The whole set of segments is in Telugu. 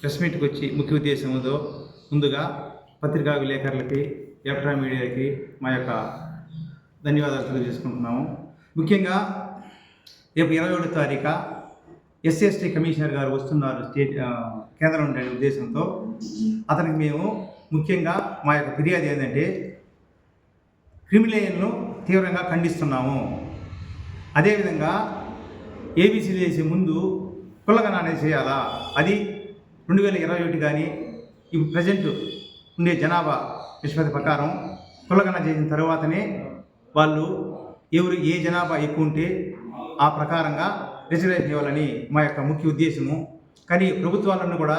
ప్రెస్ మీట్కి వచ్చి ముఖ్య ఉద్దేశంతో ముందుగా పత్రికా విలేకరులకి ఎలక్ట్రానిక్ మీడియాకి మా యొక్క ధన్యవాదాలు తెలియజేసుకుంటున్నాము. ముఖ్యంగా రేపు ఇరవై ఒకటో తారీఖు ఎస్ఎస్టీ కమిషనర్ గారు వస్తున్నారు స్టేట్ కేంద్రం ఉండే ఉద్దేశంతో. అతనికి మేము ముఖ్యంగా మా యొక్క ఫిర్యాదు ఏంటంటే క్రిమిలేయన్ను తీవ్రంగా ఖండిస్తున్నాము. అదేవిధంగా ఏబీసీ చేసే ముందు కులగణ చేయాలా? అది రెండు వేల ఇరవై ఒకటి కానీ ఈ ప్రజెంట్ ఉండే జనాభా నిష్పత్తి ప్రకారం కులగణ చేసిన తర్వాతనే వాళ్ళు ఎవరు ఏ జనాభా ఎక్కువ ఉంటే ఆ ప్రకారంగా రిజర్వేషన్ ఇవ్వాలని మా యొక్క ముఖ్య ఉద్దేశము. కానీ ప్రభుత్వాలను కూడా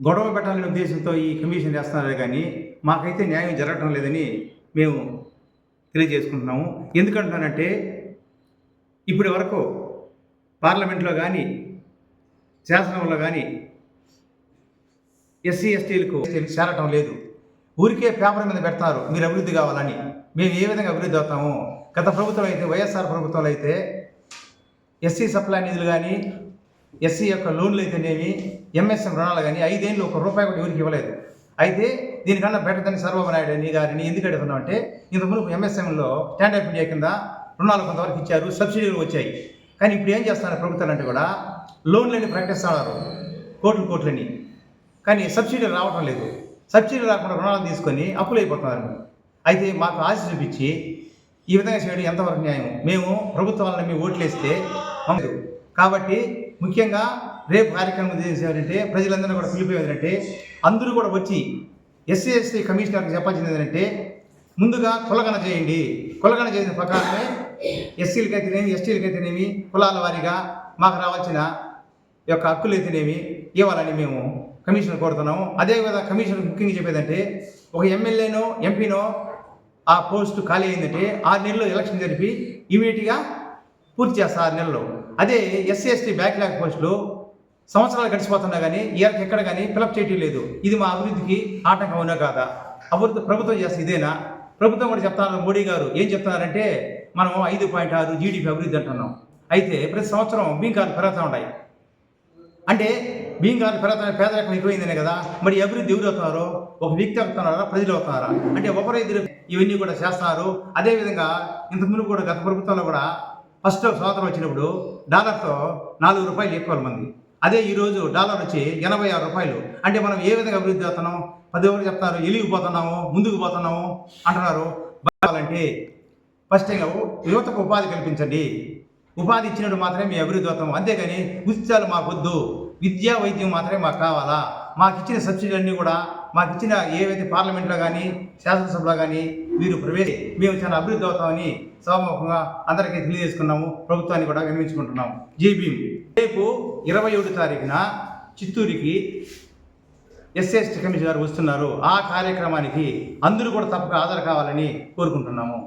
గొడవ పెట్టాలనే ఉద్దేశంతో ఈ కమిషన్ చేస్తున్నారు కానీ మాకైతే న్యాయం జరగటం లేదని మేము తెలియజేసుకుంటున్నాము. ఎందుకంటున్నానంటే ఇప్పటి వరకు పార్లమెంట్లో కానీ శాసనంలో కానీ ఎస్సీ ఎస్టీలకు చేరటం లేదు. ఊరికే పేపర్ మీద పెడతారు మీరు అభివృద్ధి కావాలని. మేము ఏ విధంగా అభివృద్ధి అవుతాము గత ప్రభుత్వం అయితే వైఎస్ఆర్ ప్రభుత్వంలో అయితే ఎస్సీ సప్లై నిధులు కానీ ఎస్సీ యొక్క లోన్లు అయితేనేమి ఎంఎస్ఎం రుణాలు కానీ ఐదేళ్ళు ఒక రూపాయి కూడా ఎవరికి ఇవ్వలేదు. అయితే దీనికన్నా బెటర్దని సర్వబాబు నాయుడు అని గారిని ఎందుకు అడుగుతున్నాం అంటే ఇంతకుముందు ఎంఎస్ఎంలో స్టాండప్ ఇండియా కింద రుణాలు కొంతవరకు ఇచ్చారు సబ్సిడీలు వచ్చాయి. కానీ ఇప్పుడు ఏం చేస్తున్నారు ప్రభుత్వాలు అంటే కూడా లోన్లని ప్రకటిస్తున్నారు కోట్లు కోట్లని. కానీ సబ్సిడీ రావటం లేదు. సబ్సిడీ రాకుండా రుణాలు తీసుకొని అప్పులు అయిపోతున్నారు. అయితే మాకు ఆశ చూపించి ఈ విధంగా చేయడం ఎంతవరకు న్యాయం? మేము ప్రభుత్వాలను మేము ఓట్లేస్తే కాబట్టి ముఖ్యంగా రేపు కార్యక్రమం చేసేవారంటే ప్రజలందరూ కూడా పిలిపోయేదంటే అందరూ కూడా వచ్చి ఎస్సీ ఎస్టీ కమిషనర్కి చెప్పాల్సింది ఏంటంటే ముందుగా కులగణ చేయండి. కులగణ చేసిన ప్రకారమే ఎస్సీలకి అయితేనేమి ఎస్టీలకి అయితేనేమి కులాల వారీగా మాకు రావాల్సిన యొక్క హక్కులు అయితేనేమి ఇవ్వాలని మేము కమిషన్ కోరుతున్నాము. అదేవిధంగా కమిషన్ ముఖ్యంగా చెప్పేదంటే ఒక ఎమ్మెల్యేనో ఎంపీనో ఆ పోస్టు ఖాళీ అయిందంటే ఆరు నెలల్లో ఎలక్షన్ జరిపి ఇమీడియట్గా పూర్తి చేస్తారు ఆరు నెలల్లో అదే ఎస్సీ ఎస్టీ బ్యాక్లాగ్ పోస్టులు సంవత్సరాలు గడిచిపోతున్నా కానీ ఇయర్కి ఎక్కడ కానీ ఫిలప్ చేయటం లేదు. ఇది మా అభివృద్ధికి ఆటంకం అవునా కాదా? అభివృద్ధి ప్రభుత్వం చేస్తే ఇదేనా? ప్రభుత్వం కూడా చెప్తున్నారు మోడీ గారు. ఏం చెప్తున్నారంటే మనం ఐదు పాయింట్ ఆరు జీడిపి అభివృద్ధి అంటున్నాం. అయితే ప్రతి సంవత్సరం బీంకాలు పెరుగుతూ ఉంటాయి అంటే బియ్యం కానీ పేద పేదరికం ఎక్కువైందనే కదా మరి అభివృద్ధి ఎవరు ఒక వ్యక్తి అవుతున్నారా? ప్రజలు అవుతున్నారా? అంటే ఒకరు ఇద్దరు ఇవన్నీ కూడా చేస్తున్నారు అదేవిధంగా ఇంతకుముందు కూడా గత ప్రభుత్వంలో కూడా ఫస్ట్ స్వాతంత్రం వచ్చినప్పుడు డాలర్తో నాలుగు రూపాయలు ఎక్కువ మంది. అదే ఈరోజు డాలర్ వచ్చి ఎనభై ఆరు రూపాయలు. అంటే మనం ఏ విధంగా అభివృద్ధి అవుతున్నాం పది ఎవరు చెప్తారు? ఎలిగిపోతున్నాము ముందుకు పోతున్నాము? అంటున్నారు. బాగాలంటే ఫస్ట్ యువతకు ఉపాధి కల్పించండి. ఉపాధి ఇచ్చినట్టు మాత్రమే మీ అభివృద్ధి అవుతాము అంతేగాని ఉచితాలు మాకు విద్యా వైద్యం మాత్రమే మాకు కావాలా? మాకు ఇచ్చిన సబ్సిడీ అన్నీ కూడా మాకు ఇచ్చిన ఏవైతే పార్లమెంట్లో కానీ శాసనసభలో కానీ మీరు ప్రవేశ మేము చాలా అభివృద్ధి అవుతామని సభాముఖంగా అందరికీ తెలియజేసుకున్నాము. ప్రభుత్వాన్ని కూడా వినిపించుకుంటున్నాము జై రేపు ఇరవై ఏడు తారీఖున చిత్తూరుకి ఎస్ఎస్టీ కమిషన్ గారు వస్తున్నారు. ఆ కార్యక్రమానికి అందరూ కూడా తప్పక హాజరు కావాలని కోరుకుంటున్నాము.